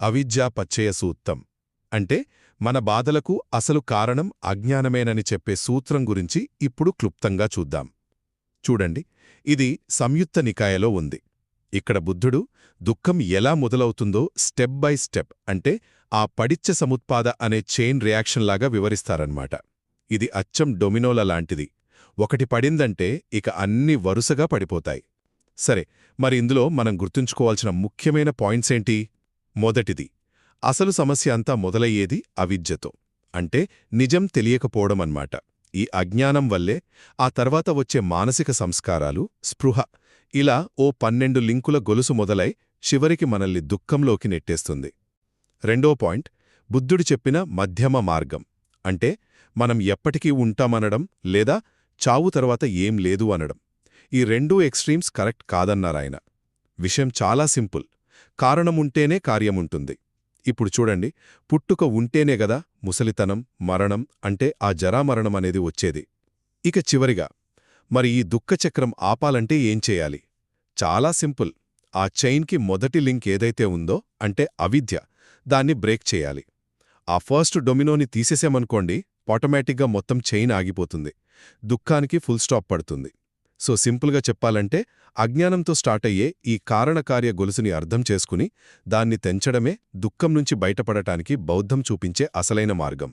అవిద్యా పచ్చయ సూత్తం అంటే మన బాధలకు అసలు కారణం అజ్ఞానమేనని చెప్పే సూత్రం గురించి ఇప్పుడు క్లుప్తంగా చూద్దాం. చూడండి ఇది సంయుక్త నికాయలో ఉంది. ఇక్కడ బుద్ధుడు దుఃఖం ఎలా మొదలవుతుందో స్టెప్ బై స్టెప్ అంటే ఆ పడిచ్చ సముత్పాద అనే చైన్ రియాక్షన్లాగా వివరిస్తారన్నమాట ఇది అచ్చం డొమినోల లాంటిది. ఒకటి పడిందంటే ఇక అన్ని వరుసగా పడిపోతాయి. సరే మరి ఇందులో మనం గుర్తుంచుకోవాల్సిన ముఖ్యమైన పాయింట్స్ ఏంటి? మొదటిది. అసలు సమస్య అంతా మొదలయ్యేది అవిద్యతో. అంటే నిజం తెలియకపోవడమన్నమాట ఈ అజ్ఞానం వల్లే ఆ తర్వాత వచ్చే మానసిక సంస్కారాలు స్పృహ ఇలా ఓ పన్నెండు లింకుల గొలుసు మొదలై చివరికి మనల్ని దుఃఖంలోకి నెట్టేస్తుంది. రెండో పాయింట్ బుద్ధుడు చెప్పిన మధ్యమ మార్గం. అంటే మనం ఎప్పటికీ ఉంటామనడం లేదా చావు తర్వాత ఏం లేదు అనడం. ఈ రెండూ ఎక్స్ట్రీమ్స్ కరెక్ట్ కాదన్నారాయన. విషయం చాలా సింపుల్. కారణముంటేనే కార్యముంటుంది. ఇప్పుడు చూడండి పుట్టుక ఉంటేనే గదా ముసలితనం మరణం అంటే ఆ జరామరణం అనేది వచ్చేది. ఇక చివరిగా మరి ఈ దుఃఖచక్రం ఆపాలంటే ఏం చేయాలి? చాలా సింపుల్. ఆ చైన్కి మొదటి లింక్ ఏదైతే ఉందో అంటే అవిద్య దాన్ని బ్రేక్ చేయాలి. ఆ ఫస్ట్ డొమినోని తీసేసామనుకోండి ఆటోమేటిక్గా మొత్తం చైన్ ఆగిపోతుంది. దుఃఖానికి ఫుల్ స్టాప్ పడుతుంది. సో సింపుల్గా చెప్పాలంటే అజ్ఞానంతో స్టార్ట్ అయ్యే ఈ కారణకార్య గొలుసుని అర్థం చేసుకుని దాన్ని తెంచడమే దుఃఖం నుంచి బయటపడటానికి బౌద్ధం చూపించే అసలైన మార్గం.